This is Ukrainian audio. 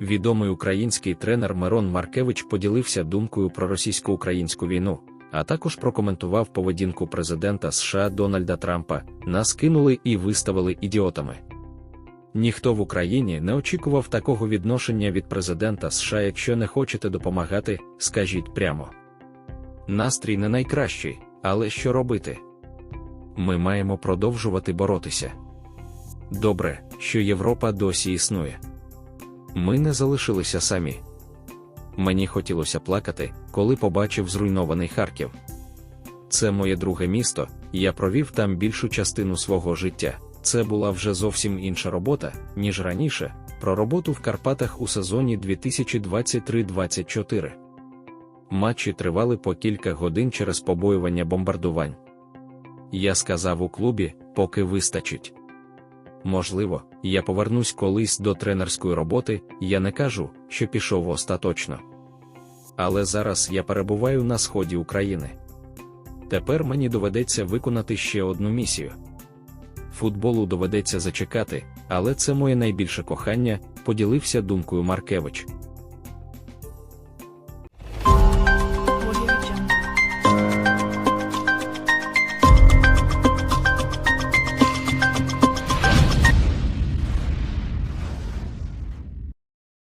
Відомий український тренер Мирон Маркевич поділився думкою про російсько-українську війну, а також прокоментував поведінку президента США Дональда Трампа, нас кинули і виставили ідіотами. Ніхто в Україні не очікував такого відношення від президента США. Якщо не хочете допомагати, скажіть прямо. Настрій не найкращий, але що робити? Ми маємо продовжувати боротися. Добре, що Європа досі існує. Ми не залишилися самі. Мені хотілося плакати, коли побачив зруйнований Харків. Це моє друге місто, я провів там більшу частину свого життя. Це була вже зовсім інша робота, ніж раніше, про роботу в Карпатах у сезоні 2023-24. Матчі тривали по кілька годин через побоювання бомбардувань. Я сказав у клубі, поки вистачить. Можливо, я повернусь колись до тренерської роботи, я не кажу, що пішов остаточно. Але зараз я перебуваю на сході України. Тепер мені доведеться виконати ще одну місію. Футболу доведеться зачекати, але це моє найбільше кохання, поділився думкою Маркевич.